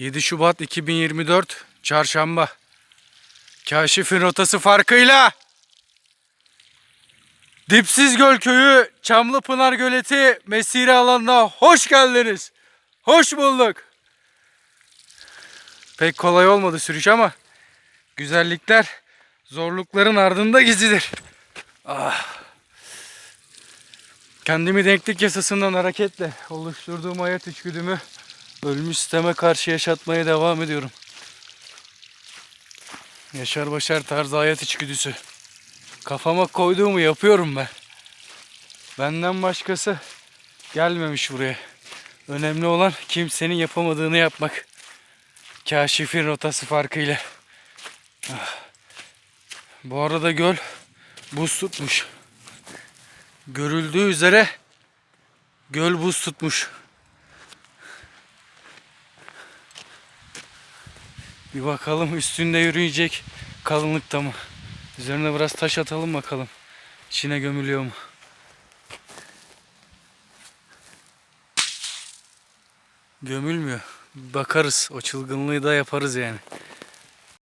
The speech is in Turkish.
7 Şubat 2024 Çarşamba. Kaşif'in rotası farkıyla Dipsiz Göl Köyü Çamlıpınar Göleti mesire alanına hoş geldiniz. Hoş bulduk. Pek kolay olmadı sürüş ama güzellikler zorlukların ardında gizlidir. Ah. Kendimi denklik yasasından hareketle oluşturduğum hayat içgüdümü ölmüş sisteme karşı yaşatmaya devam ediyorum. Yaşar Başar tarzı hayat içgüdüsü. Kafama koyduğumu yapıyorum ben. Benden başkası gelmemiş buraya. Önemli olan kimsenin yapamadığını yapmak. Kaşifin rotası farkıyla. Ah. Bu arada göl buz tutmuş. Görüldüğü üzere göl buz tutmuş. Bir bakalım üstünde yürüyecek kalınlıkta mı? Üzerine biraz taş atalım bakalım. İçine gömülüyor mu? Gömülmüyor. Bakarız. O çılgınlığı da yaparız yani.